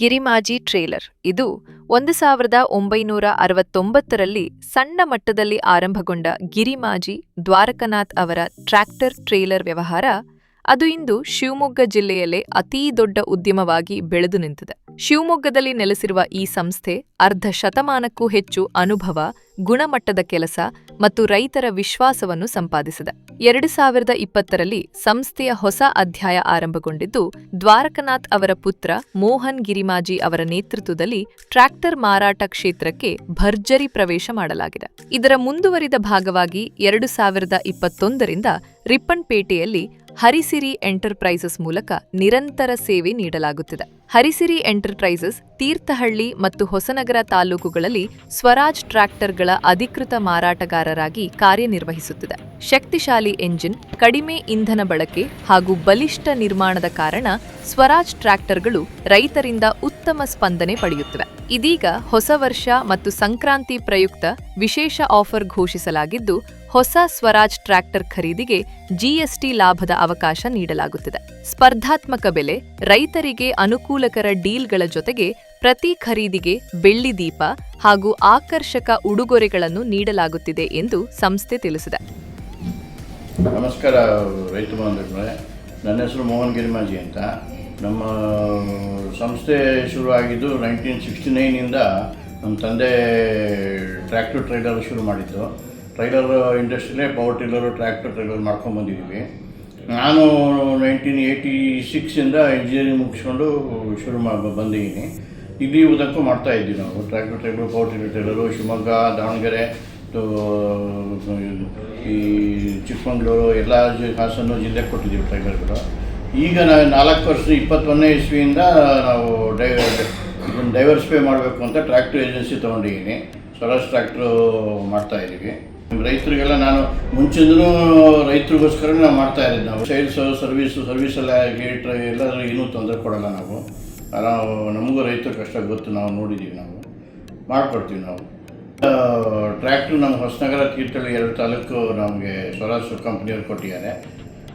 ಗಿರಿಮಾಜಿ trailer. ಇದು ಒಂದು ಸಾವಿರದ ಒಂಬೈನೂರ ಅರವತ್ತೊಂಬತ್ತರಲ್ಲಿ ಸಣ್ಣ ಮಟ್ಟದಲ್ಲಿ ಆರಂಭಗೊಂಡ ಗಿರಿಮಾಜಿ ದ್ವಾರಕನಾಥ್ ಅವರ ಟ್ರ್ಯಾಕ್ಟರ್ ಟ್ರೇಲರ್ ವ್ಯವಹಾರ, ಅದು ಇಂದು ಶಿವಮೊಗ್ಗ ಜಿಲ್ಲೆಯಲ್ಲೇ ಅತೀ ದೊಡ್ಡ ಉದ್ಯಮವಾಗಿ ಬೆಳೆದು ನಿಂತಿದೆ. ಶಿವಮೊಗ್ಗದಲ್ಲಿ ನೆಲೆಸಿರುವ ಈ ಸಂಸ್ಥೆ ಅರ್ಧ ಶತಮಾನಕ್ಕೂ ಹೆಚ್ಚು ಅನುಭವ, ಗುಣಮಟ್ಟದ ಕೆಲಸ ಮತ್ತು ರೈತರ ವಿಶ್ವಾಸವನ್ನು ಸಂಪಾದಿಸಿದೆ. ಎರಡು ಸಾವಿರದ ಇಪ್ಪತ್ತರಲ್ಲಿ ಸಂಸ್ಥೆಯ ಹೊಸ ಅಧ್ಯಾಯ ಆರಂಭಗೊಂಡಿದ್ದು, ದ್ವಾರಕನಾಥ್ ಅವರ ಪುತ್ರ ಮೋಹನ್ ಗಿರಿಮಾಜಿ ಅವರ ನೇತೃತ್ವದಲ್ಲಿ ಟ್ರ್ಯಾಕ್ಟರ್ ಮಾರಾಟ ಕ್ಷೇತ್ರಕ್ಕೆ ಭರ್ಜರಿ ಪ್ರವೇಶ ಮಾಡಲಾಗಿದೆ. ಇದರ ಮುಂದುವರಿದ ಭಾಗವಾಗಿ ಎರಡು ಸಾವಿರದ ಇಪ್ಪತ್ತೊಂದರಿಂದ ರಿಪ್ಪನ್ಪೇಟೆಯಲ್ಲಿ ಹರಿಸಿರಿ ಎಂಟರ್ಪ್ರೈಸಸ್ ಮೂಲಕ ನಿರಂತರ ಸೇವೆ ನೀಡಲಾಗುತ್ತಿದೆ. ಹರಿಸಿರಿ ಎಂಟರ್ಪ್ರೈಸಸ್ ತೀರ್ಥಹಳ್ಳಿ ಮತ್ತು ಹೊಸನಗರ ತಾಲೂಕುಗಳಲ್ಲಿ ಸ್ವರಾಜ್ ಟ್ರ್ಯಾಕ್ಟರ್ಗಳ ಅಧಿಕೃತ ಮಾರಾಟಗಾರರಾಗಿ ಕಾರ್ಯನಿರ್ವಹಿಸುತ್ತಿದೆ. ಶಕ್ತಿಶಾಲಿ ಎಂಜಿನ್, ಕಡಿಮೆ ಇಂಧನ ಬಳಕೆ ಹಾಗೂ ಬಲಿಷ್ಠ ನಿರ್ಮಾಣದ ಕಾರಣ ಸ್ವರಾಜ್ ಟ್ರ್ಯಾಕ್ಟರ್ಗಳು ರೈತರಿಂದ ಉತ್ತಮ ಸ್ಪಂದನೆ ಪಡೆಯುತ್ತಿವೆ. ಇದೀಗ ಹೊಸ ವರ್ಷ ಮತ್ತು ಸಂಕ್ರಾಂತಿ ಪ್ರಯುಕ್ತ ವಿಶೇಷ ಆಫರ್ ಘೋಷಿಸಲಾಗಿದ್ದು, ಹೊಸ ಸ್ವರಾಜ್ ಟ್ರ್ಯಾಕ್ಟರ್ ಖರೀದಿಗೆ ಜಿಎಸ್ಟಿ ಲಾಭದ ಅವಕಾಶ ನೀಡಲಾಗುತ್ತಿದೆ. ಸ್ಪರ್ಧಾತ್ಮಕ ಬೆಲೆ ರೈತರಿಗೆ ಅನುಕೂಲಕರ ಡೀಲ್ಗಳ ಜೊತೆಗೆ ಪ್ರತಿ ಖರೀದಿಗೆ ಬೆಳ್ಳಿ ದೀಪ ಹಾಗೂ ಆಕರ್ಷಕ ಉಡುಗೊರೆಗಳನ್ನು ನೀಡಲಾಗುತ್ತಿದೆ ಎಂದು ಸಂಸ್ಥೆ ತಿಳಿಸಿದೆ. ನಮಸ್ಕಾರ ರೈತ ಬಾಂಧವರೇ. ನನ್ನ ಹೆಸರು ಮೋಹನ್ ಗಿರಿಮಾಜಿ ಅಂತ. ನಮ್ಮ ಸಂಸ್ಥೆ ಶುರು ಆಗಿದ್ದು ನೈನ್ಟೀನ್ ಸಿಕ್ಸ್ಟಿ ನೈನಿಂದ ನಮ್ಮ ತಂದೆ ಟ್ರ್ಯಾಕ್ಟರ್ ಟ್ರೈಲರ್ ಶುರು ಮಾಡಿದ್ದು. ಟ್ರೈಲರ್ ಇಂಡಸ್ಟ್ರಿಲೇ ಪವರ್ ಟಿಲ್ಲರು, ಟ್ರ್ಯಾಕ್ಟರ್ ಟ್ರೈಲರ್ ಮಾಡ್ಕೊಂಬಂದಿದ್ದೀವಿ ನಾನು ನೈನ್ಟೀನ್ ಏಯ್ಟಿ ಸಿಕ್ಸಿಂದ ಇಂಜಿನಿಯರಿಂಗ್ ಮುಗಿಸ್ಕೊಂಡು ಶುರು ಮಾಡಿ ಬಂದಿದ್ದೀನಿ. ಇಲ್ಲಿ ಉದಕ್ಕೂ ಮಾಡ್ತಾ ಇದ್ವಿ ನಾವು. Tractor trailer power tiller trailer Shivamogga, Davanagere ಈ ಚಿಕ್ಕಮಗಳೂರು, ಎಲ್ಲ ಹಾಸನ ಜಿಲ್ಲೆಗೆ ಕೊಟ್ಟಿದ್ದೀವಿ ಟ್ರೈಲರ್ಗಳು ಈಗ ನಾವು ನಾಲ್ಕು ವರ್ಷ, ಇಪ್ಪತ್ತೊಂದನೇ ಇಸ್ವಿಯಿಂದ ನಾವು ಡೈವರ್ಸಿಫೈ ಮಾಡಬೇಕು ಅಂತ ಟ್ರ್ಯಾಕ್ಟರ್ ಏಜೆನ್ಸಿ ತೊಗೊಂಡಿದ್ದೀನಿ. ಸ್ವರಾಜ್ ಟ್ರ್ಯಾಕ್ಟ್ರು ಮಾಡ್ತಾ ಇದ್ದೀವಿ. ರೈತರಿಗೆಲ್ಲ ನಾನು ಮುಂಚಿಂದನೂ ರೈತರಿಗೋಸ್ಕರ ನಾವು ಮಾಡ್ತಾ ಇರೋದು ನಾವು. ಸೇಲ್ಸ್ ಸರ್ವಿಸ್ ಸರ್ವಿಸ್ ಎಲ್ಲ ಗೇಟ್ ಎಲ್ಲರೂ ಏನೂ ತೊಂದರೆ ಕೊಡಲ್ಲ ನಾವು. ನಾವು, ನಮಗೂ ರೈತರ ಕಷ್ಟ ಗೊತ್ತು, ನಾವು ನೋಡಿದ್ದೀವಿ ನಾವು. ಮಾಡಿಕೊಡ್ತೀವಿ ನಾವು. ಟ್ರ್ಯಾಕ್ಟ್ರ್ ನಮ್ಮ ಹೊಸನಗರ ತೀರ್ಥಹಳ್ಳಿ ಎರಡು ತಾಲೂಕು ನಮಗೆ ಸ್ವರಾಜ್ ಕಂಪ್ನಿಯವ್ರು ಕೊಟ್ಟಿದ್ದಾರೆ.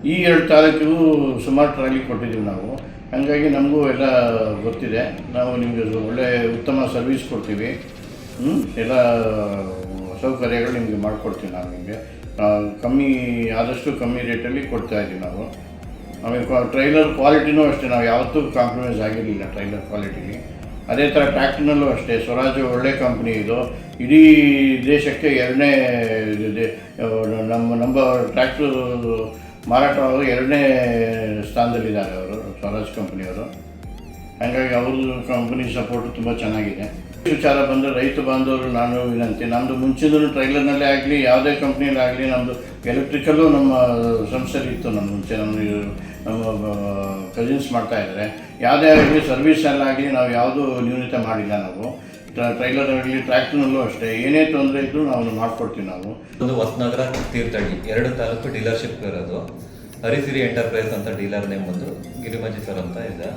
ಈ ಎರಡು ತಾಲೂಕಿಗೂ ಸುಮಾರು ಟ್ರಾಲಿ ಕೊಟ್ಟಿದ್ದೀವಿ ನಾವು. ಹಾಗಾಗಿ ನಮಗೂ ಎಲ್ಲ ಗೊತ್ತಿದೆ. ನಾವು ನಿಮಗೆ ಒಳ್ಳೆ ಉತ್ತಮ ಸರ್ವಿಸ್ ಕೊಡ್ತೀವಿ. ಎಲ್ಲ ಸೌಕರ್ಯಗಳು ನಿಮಗೆ ಮಾಡಿಕೊಡ್ತೀವಿ ನಾವು ನಿಮಗೆ. ಕಮ್ಮಿ, ಆದಷ್ಟು ಕಮ್ಮಿ ರೇಟಲ್ಲಿ ಕೊಡ್ತಾ ಇದ್ದೀವಿ ನಾವು. ಆಮೇಲೆ ಟ್ರೈಲರ್ ಕ್ವಾಲಿಟಿನೂ ಅಷ್ಟೇ, ನಾವು ಯಾವತ್ತೂ ಕಾಂಪ್ರಮೈಸ್ ಆಗಿರಲಿಲ್ಲ ಟ್ರೈಲರ್ ಕ್ವಾಲಿಟಿಗೆ ಅದೇ ಥರ ಟ್ರ್ಯಾಕ್ಟರ್ನಲ್ಲೂ ಅಷ್ಟೇ, ಸ್ವರಾಜ್ ಒಳ್ಳೆ ಕಂಪ್ನಿ ಇದು. ಇಡೀ ದೇಶಕ್ಕೆ ಎರಡನೇ, ಇದೆ- ನಮ್ಮ ನಮ್ಮ ಟ್ರ್ಯಾಕ್ಟ್ರು ಮಾರಾಟವಾಗಲು ಎರಡನೇ ಸ್ಥಾನದಲ್ಲಿದ್ದಾರೆ ಅವರು, ಸ್ವರಾಜ್ ಕಂಪ್ನಿಯವರು ಹಾಗಾಗಿ ಅವ್ರದ್ದು ಕಂಪನಿ ಸಪೋರ್ಟ್ ತುಂಬ ಚೆನ್ನಾಗಿದೆ. ವಿಚಾರ ಬಂದರೆ ರೈತ ಬಾಂಧವರು ನಾನು ವಿನಂತಿ ನಮ್ಮದು ಮುಂಚಿನ ಟ್ರೈಲರ್ನಲ್ಲೇ ಆಗಲಿ, ಯಾವುದೇ ಕಂಪ್ನಿಯಲ್ಲಿ ಆಗಲಿ ನಮ್ಮದು ಎಲೆಕ್ಟ್ರಿಕಲ್ಲು ನಮ್ಮ ಸಂಸ್ಥೆಯಲ್ಲಿ ಇತ್ತು ನಮ್ಮ ಮುಂಚೆ, ನಮ್ಮ ನಮ್ಮ ಕಸಿನ್ಸ್ ಮಾಡ್ತಾ ಇದ್ದಾರೆ. ಯಾವುದೇ ಆಗಲಿ ಸರ್ವಿಸಲ್ಲಾಗಲಿ ನಾವು ಯಾವುದೂ ನ್ಯೂನತೆ ಮಾಡಿಲ್ಲ ನಾವು. ಟ್ರೈಲರ್ ಆಗಲಿ ಟ್ರ್ಯಾಕ್ಟರ್ನಲ್ಲೂ ಅಷ್ಟೇ. ಏನೇ ತೊಂದರೆ ಇದ್ದರೂ ನಾವು ಮಾಡಿಕೊಡ್ತೀವಿ ನಾವು. ಒಂದು ಹೊಸನಗರ ತೀರ್ಥಹಳ್ಳಿ, ಎರಡು ತಾಲೂಕು ಡೀಲರ್ಶಿಪ್ ಇರೋದು. ಹರಿಸಿರಿ ಎಂಟರ್ಪ್ರೈಸ್ ಅಂತ ಡೀಲರ್ ನೇಮ್ ಬಂದು ಗಿರಿಮಜಿ ಸರ್ ಅಂತ ಇದೆ.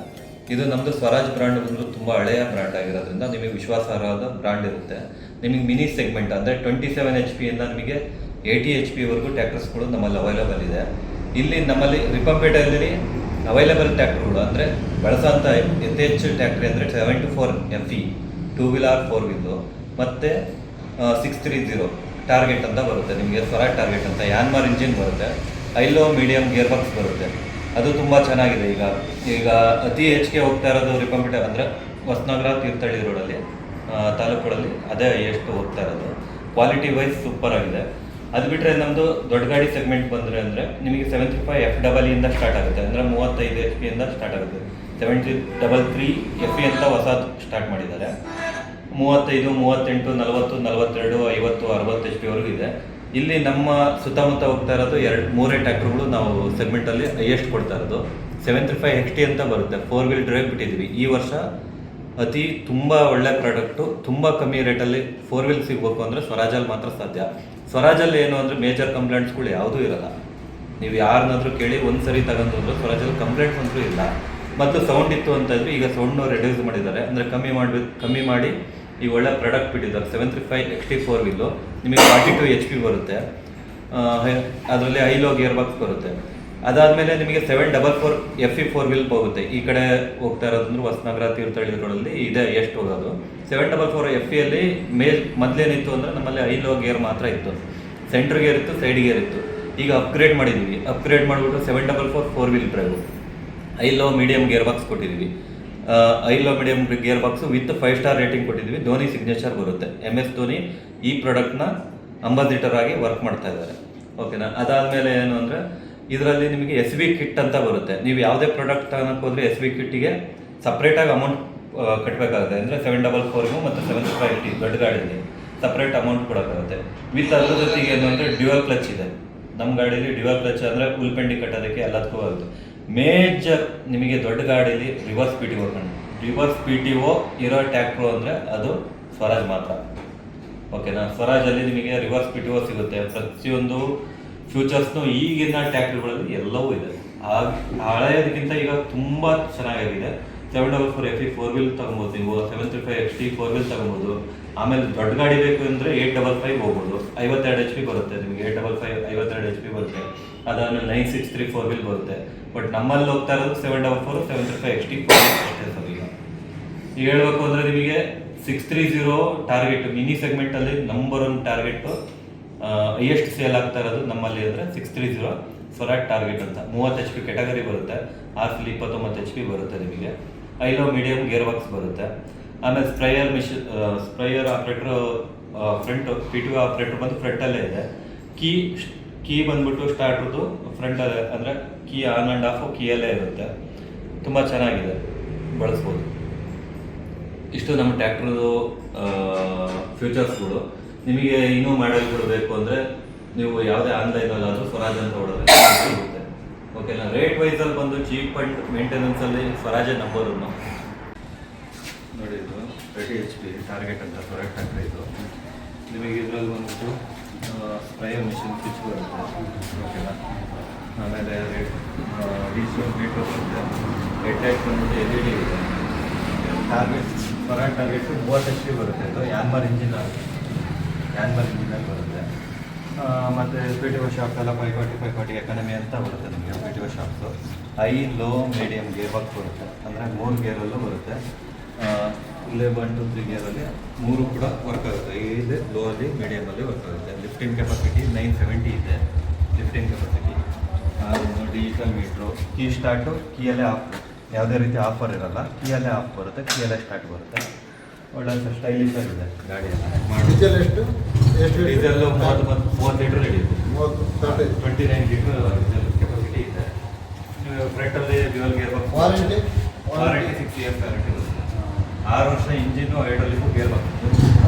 ಇದು ನಮ್ಮದು ಸ್ವರಾಜ್ ಬ್ರ್ಯಾಂಡ್ ಬಂದು ತುಂಬ ಹಳೆಯ ಬ್ರ್ಯಾಂಡ್ ಆಗಿರೋದ್ರಿಂದ ನಿಮಗೆ ವಿಶ್ವಾಸಾರ್ಹವಾದ ಬ್ರ್ಯಾಂಡ್ ಇರುತ್ತೆ. ನಿಮಗೆ ಮಿನಿ ಸೆಗ್ಮೆಂಟ್ ಅಂದರೆ ಟ್ವೆಂಟಿ ಸೆವೆನ್ ಎಚ್ ಪಿಯಿಂದ ನಿಮಗೆ ಏಯ್ಟಿ ಎಚ್ ಪಿವರೆಗೂ ಟ್ಯಾಕ್ಟರ್ಸ್ಗಳು ನಮ್ಮಲ್ಲಿ ಅವೈಲೇಬಲ್ ಇದೆ. ಇಲ್ಲಿ ನಮ್ಮಲ್ಲಿ ರಿಪಬ್ಲಿಕಲ್ಲಿ ಅವೈಲೇಬಲ್ ಟ್ಯಾಕ್ಟರ್ಗಳು ಅಂದರೆ ಬಳಸೋಂಥ ಯಥೇಚ್ಛ ಟ್ಯಾಕ್ಟ್ರಿ ಅಂದರೆ seven two four F E two wheeler four wheel ಮತ್ತು ಸಿಕ್ಸ್ ತ್ರೀ ಜೀರೋ ಟಾರ್ಗೆಟ್ ಅಂತ ಬರುತ್ತೆ. ನಿಮಗೆ ಸ್ವರಾಜ್ ಟಾರ್ಗೆಟ್ ಅಂತ ಯಾನ್ಮಾರ್ ಇಂಜಿನ್ ಬರುತ್ತೆ. ಐಲೋ ಮೀಡಿಯಂ ಗೇರ್ ಬಾಕ್ಸ್ ಬರುತ್ತೆ. ಅದು ತುಂಬ ಚೆನ್ನಾಗಿದೆ. ಈಗ ಈಗ ಅತಿ ಹೆಚ್ಚಿಗೆ ಹೋಗ್ತಾ ಇರೋದು ರಿಪಂಪಿಟರ್ ಅಂದರೆ ಹೊಸನಗರ ತೀರ್ಥಹಳ್ಳಿ ರೋಡಲ್ಲಿ ತಾಲೂಕುಗಳಲ್ಲಿ ಅದೇ ಎಷ್ಟು ಹೋಗ್ತಾ ಇರೋದು. ಕ್ವಾಲಿಟಿ ವೈಸ್ ಸೂಪರ್ ಆಗಿದೆ. ಅದು ಬಿಟ್ಟರೆ ನಮ್ಮದು ದೊಡ್ಡ ಗಾಡಿ ಸೆಗ್ಮೆಂಟ್ ಬಂದರೆ ಅಂದರೆ ನಿಮಗೆ ಸೆವೆಂಟಿ ಫೈವ್ ಎಫ್ ಡಬಲ್ ಇಂದ ಸ್ಟಾರ್ಟ್ ಆಗುತ್ತೆ. ಅಂದರೆ ಮೂವತ್ತೈದು ಎಚ್ ಪಿಯಿಂದ ಸ್ಟಾರ್ಟ್ ಆಗುತ್ತೆ. Seventy double three F P ಅಂತ ಹೊಸದು ಸ್ಟಾರ್ಟ್ ಮಾಡಿದ್ದಾರೆ. ಮೂವತ್ತೈದು, ಮೂವತ್ತೆಂಟು, ನಲವತ್ತು, ನಲವತ್ತೆರಡು, ಐವತ್ತು, ಅರವತ್ತು ಎಚ್ ಪಿವರೆಗೂ ಇದೆ. ಇಲ್ಲಿ ನಮ್ಮ ಸುತ್ತಮುತ್ತ ಹೋಗ್ತಾ ಇರೋದು ಎರಡು, ಮೂರೇ ಟ್ಯಾಕ್ಟ್ರುಗಳು ನಾವು ಸೆಗ್ಮೆಂಟಲ್ಲಿ ಹೈಯೆಸ್ಟ್ ಕೊಡ್ತಾ ಇರೋದು. ಸೆವೆಂಟಿ ಫೈವ್ ಎಕ್ಸ್ ಟಿ ಅಂತ ಬರುತ್ತೆ. ಫೋರ್ ವೀಲ್ ಡ್ರೈವ್ ಬಿಟ್ಟಿದ್ವಿ ಈ ವರ್ಷ ಅತಿ ತುಂಬ ಒಳ್ಳೆ ಪ್ರಾಡಕ್ಟು ತುಂಬ ಕಮ್ಮಿ ರೇಟಲ್ಲಿ ಫೋರ್ ವೀಲ್ ಸಿಗಬೇಕು ಅಂದರೆ ಸ್ವರಾಜಲ್ಲಿ ಮಾತ್ರ ಸಾಧ್ಯ. ಸ್ವರಾಜಲ್ಲಿ ಏನು ಅಂದರೆ ಮೇಜರ್ ಕಂಪ್ಲೇಂಟ್ಸ್ಗಳು ಯಾವುದೂ ಇರಲ್ಲ. ನೀವು ಯಾರನ್ನಾದ್ರೂ ಕೇಳಿ ಒಂದು ಸರಿ ತಗೊಂಡು ಅಂದರೆ ಸ್ವರಾಜಲ್ಲಿ ಕಂಪ್ಲೇಂಟ್ಸ್ ಅಂತೂ ಇಲ್ಲ. ಮತ್ತು ಸೌಂಡ್ ಇತ್ತು ಅಂತ ಈಗ ಸೌಂಡ್ನೂ ರೆಡ್ಯೂಸ್ ಮಾಡಿದ್ದಾರೆ. ಅಂದರೆ ಕಮ್ಮಿ ಮಾಡಬೇಕು ಕಮ್ಮಿ ಮಾಡಿ ಈ ಒಳ್ಳೆ ಪ್ರಾಡಕ್ಟ್ ಬಿಟ್ಟಿದ್ದಾರೆ. Seven three five X T four wheel ನಿಮಗೆ ಫಾರ್ಟಿ ಟು ಎಚ್ ಪಿ ಬರುತ್ತೆ ಅದರಲ್ಲಿ ಐ ಲೋ ಗಿಯರ್ ಬಾಕ್ಸ್ ಬರುತ್ತೆ. ಅದಾದಮೇಲೆ ನಿಮಗೆ seven double four F E four wheel ಹೋಗುತ್ತೆ. ಈ ಕಡೆ ಹೋಗ್ತಾ ಇರೋದಂದ್ರೆ ಹೊಸನಗರ ತೀರ್ಥಹಳ್ಳಿ ರೋಡಲ್ಲಿ ಇದೆ, ಎಷ್ಟು ಹೋಗೋದು. ಸೆವೆನ್ ಡಬಲ್ ಫೋರ್ ಎಫ್ ಇಯಲ್ಲಿ ಮೇಲ್ ಮೊದಲೇನಿತ್ತು ಅಂದರೆ ನಮ್ಮಲ್ಲಿ ಐ ಲೋ ಗೇರ್ ಮಾತ್ರ ಇತ್ತು. ಸೆಂಟ್ರ್ ಗೇರ್ ಇತ್ತು ಸೈಡ್ ಗೇರ್ ಇತ್ತು. ಈಗ ಅಪ್ಗ್ರೇಡ್ ಮಾಡಿದ್ದೀವಿ ಅಪ್ಗ್ರೇಡ್ ಮಾಡಿಬಿಟ್ಟು seven double four four wheel drive high low medium gear box ಕೊಟ್ಟಿದ್ದೀವಿ high low medium gear box with five star rating ಕೊಟ್ಟಿದ್ವಿ ಧೋನಿ ಸಿಗ್ನೇಚರ್ ಬರುತ್ತೆ. ಎಂ ಎಸ್ ಧೋನಿ ಈ ಪ್ರಾಡಕ್ಟ್ನ ಅಂಬಾಸಿಡರ್ ಆಗಿ ವರ್ಕ್ ಮಾಡ್ತಾ ಇದ್ದಾರೆ. ಓಕೆನಾ ಅದಾದಮೇಲೆ ಏನು ಅಂದರೆ, ಇದರಲ್ಲಿ ನಿಮಗೆ ಎಸ್ ವಿ ಕಿಟ್ ಅಂತ ಬರುತ್ತೆ. ನೀವು ಯಾವುದೇ ಪ್ರಾಡಕ್ಟ್ ತಗೋಕ್ ಹೋದರೆ ಎಸ್ ವಿ ಕಿಟ್ಟಿಗೆ ಸಪ್ರೇಟಾಗಿ ಅಮೌಂಟ್ ಕಟ್ಟಬೇಕಾಗುತ್ತೆ ಅಂದರೆ ಸೆವೆನ್ ಡಬಲ್ ಫೋರ್ಗೂ ಮತ್ತು ಸೆವೆನ್ ಫೈವ್ ಟಿ ದೊಡ್ಡ ಗಾಡಿಯಲ್ಲಿ ಸಪ್ರೇಟ್ ಅಮೌಂಟ್ ಕೊಡೋಕ್ಕಾಗುತ್ತೆ. ವಿತ್ ಅದ್ರ ಜೊತೆಗೆ ಏನು ಅಂದರೆ ಡ್ಯುವಲ್ ಕ್ಲಚ್ ಇದೆ. ನಮ್ಮ ಗಾಡೀಲಿ ಡ್ಯುವಲ್ ಕ್ಲಚ್ ಅಂದರೆ ಉಲ್ಪೆಂಡಿ ಕಟ್ಟೋದಕ್ಕೆ ಎಲ್ಲದಕ್ಕೂ ಆಗುತ್ತೆ. ಮೇಜರ್ ನಿಮಗೆ ದೊಡ್ಡ ಗಾಡಿಲಿ ರಿವರ್ಸ್ ಪಿ ಟಿ ಓ ಕಣ್ಣು. ರಿವರ್ಸ್ ಪಿ ಟಿ ಒ ಇರೋ ಟ್ಯಾಕ್ಟ್ರು ಅಂದರೆ ಅದು ಸ್ವರಾಜ್ ಮಾತ್ರ. ಓಕೆನಾ? ಸ್ವರಾಜಲ್ಲಿ ನಿಮಗೆ ರಿವರ್ಸ್ ಪಿ ಟಿ ಓ ಸಿಗುತ್ತೆ. ಪ್ರತಿಯೊಂದು ಫ್ಯೂಚರ್ಸ್ನು ಈಗಿನ ಟ್ಯಾಕ್ಟ್ರುಗಳಲ್ಲಿ ಎಲ್ಲವೂ ಇದೆ. ಆ ಹಳೆಯದಕ್ಕಿಂತ ಈಗ ತುಂಬ ಚೆನ್ನಾಗಿದೆ seven double four F E four wheel ತಗೊಬೋದು ನೀವು seven three five X T four wheel ತಗೊಬೋದು. ಆಮೇಲೆ ದೊಡ್ಡ ಗಾಡಿ ಬೇಕು ಅಂದರೆ ಏಟ್ ಡಬಲ್ ಫೈವ್ ಹೋಗ್ಬೋದು. ಐವತ್ತೆರಡು ಎಚ್ ಪಿ ಬರುತ್ತೆ ನಿಮಗೆ ಏಟ್ ಡಬಲ್ ಫೈವ್ ಐವತ್ತೆರಡು ಎಚ್ ಪಿ ಬರುತ್ತೆ. ಅದಾದ್ಮೇಲೆ nine six three four wheel ಬರುತ್ತೆ. ಬಟ್ ನಮ್ಮಲ್ಲಿ ಹೋಗ್ತಾ ಇರೋದು seven double four seven three five X T four ಅಷ್ಟೇ ಸರ್ ಈಗ. ಈಗ ಹೇಳ್ಬೇಕು ಅಂದರೆ ನಿಮಗೆ six three zero Target mini ಸೆಗ್ಮೆಂಟಲ್ಲಿ number one Target highest sale ಆಗ್ತಾ ಇರೋದು ನಮ್ಮಲ್ಲಿ ಅಂದರೆ six three zero Swaraj Target ಅಂತ. ಮೂವತ್ತು ಎಚ್ ಪಿ ಕೆಟಗರಿ ಬರುತ್ತೆ. ಆರ್ ಫಿಲ್ ಇಪ್ಪತ್ತೊಂಬತ್ತು ಎಚ್ ಪಿ ಬರುತ್ತೆ ನಿಮಗೆ. High low medium gear box ಬರುತ್ತೆ. ಆಮೇಲೆ sprayer machine sprayer operator front, P T operator ಬಂದು ಫ್ರಂಟಲ್ಲೇ ಇದೆ. ಕೀ ಕೀ ಬಂದ್ಬಿಟ್ಟು ಸ್ಟಾರ್ಟ್ರದ್ದು ಫ್ರಂಟಲ್ಲೇ, ಅಂದರೆ ಕೀ ಆನ್ ಆ್ಯಂಡ್ ಆಫು ಕೀಯಲ್ಲೇ ಇರುತ್ತೆ. ತುಂಬ ಚೆನ್ನಾಗಿದೆ. ಬಳಸ್ಬೋದು. ಇಷ್ಟು ನಮ್ಮ ಟ್ಯಾಕ್ಟ್ರದು ಫ್ಯೂಚರ್ಸ್ಗಳು. ನಿಮಗೆ ಇನ್ನೂ ಮಾಡೆಲ್ಗಳು ಬೇಕು ಅಂದರೆ ನೀವು ಯಾವುದೇ ಆನ್ಲೈನಲ್ಲಾದರೂ ಸ್ವರಾಜ್ ಅಂತ ಹೊಡೆದ್ರೆ ಓಕೆನಾ ರೇಟ್ ವೈಸಲ್ಲಿ ಬಂದು ಚೀಪ್ ಅಂಡ್ ಮೇಂಟೆನೆನ್ಸಲ್ಲಿ ಸ್ವರಾಜ ನಂಬರ್ ಒನ್ ನೋಡಿ ಇದು ಎಚ್ ಪಿ ಟಾರ್ಗೆಟ್ ಅಂತ ಪ್ರೊಡಕ್ಟ್ ಟ್ಯಾಕ್ಟ್ರಿ ಇದು. ನಿಮಗೆ ಇದರಲ್ಲಿ ಬಂದ್ಬಿಟ್ಟು ಸ್ಪ್ರೈಯರ್ ಮಿಷಿನ್ ಸ್ವಿಚ್ ಬರುತ್ತೆ. ಓಕೆನಾ ಆಮೇಲೆ ರೇಟ್ ಡೀಸೆಲ್ ಮೀಟರ್ ಬರುತ್ತೆ. ಟೈಪ್ ಬಂದ್ಬಿಟ್ಟು ಎಲ್ ಇ ಡಿ ಇದೆ. ಟಾರ್ಗೆಟ್ ಸ್ವರಾಜ್ ಟಾರ್ಗೆಟ್ ಮೂವತ್ತು ಎಚ್ ಪಿ ಬರುತ್ತೆ ಇದು. ಯಾನ್ಮರ್ ಇಂಜಿನ್ ಯಾನ್ಮರ್ ಇಂಜಿನಲ್ಲಿ ಬರುತ್ತೆ. ಮತ್ತೆ ಪಿ ಟಿ ಒ ಶಾಪ್ ಎಲ್ಲ ಫೈವ್ ಫಾರ್ಟಿ ಎಕಾನಮಿ ಅಂತ ಬರುತ್ತೆ ನಿಮಗೆ P T O shafts high low medium gear work ಬರುತ್ತೆ. ಅಂದರೆ ಮೂರು ಗೇರಲ್ಲೂ ಬರುತ್ತೆ. ಇಲ್ಲೇ ಒನ್ ಟು ತ್ರೀ ಗೇರಲ್ಲಿ ಮೂರು ಕೂಡ ವರ್ಕ್ ಆಗುತ್ತೆ. ಇದು ಲೋ ಅಲ್ಲಿ ಮೀಡಿಯಮಲ್ಲಿ ವರ್ಕ್ ಆಗುತ್ತೆ. ಲಿಫ್ಟಿಂಗ್ ಕೆಪಾಸಿಟಿ ನೈನ್ ಸೆವೆಂಟಿ ಇದೆ. Lifting capacity digital meter key start ಕೀಯಲ್ಲೇ off ಯಾವುದೇ ರೀತಿ ಆಫರ್ ಇರಲ್ಲ. ಕೀಯಲ್ಲೇ ಆಫ್ ಬರುತ್ತೆ. ಕೀಯಲ್ಲೇ ಸ್ಟಾರ್ಟ್ ಬರುತ್ತೆ. ಒಳ್ಳೆ ಸ್ಟೈಲಿಶ್ ಆಗಿದೆ ಡೀಸೆಲ್ ಎಷ್ಟು? ಎಷ್ಟು ಡೀಸೆಲ್ ಮೂವತ್ತು ಮತ್ತು ಮೂವತ್ತು ಲೀಟರ್ ಹಿಡಿಯುತ್ತೆ ಮೂವತ್ತು twenty nine litre diesel capacity ಇದೆ ಫ್ರೆಟಲ್ಲಿ dual gear box warranty warranty six years warranty ಆರು ವರ್ಷ ಇಂಜಿನ್ನು ಐಡಲ್ಲಿಗೂ ಗೇರ್ ಬಾಕ್ಸ್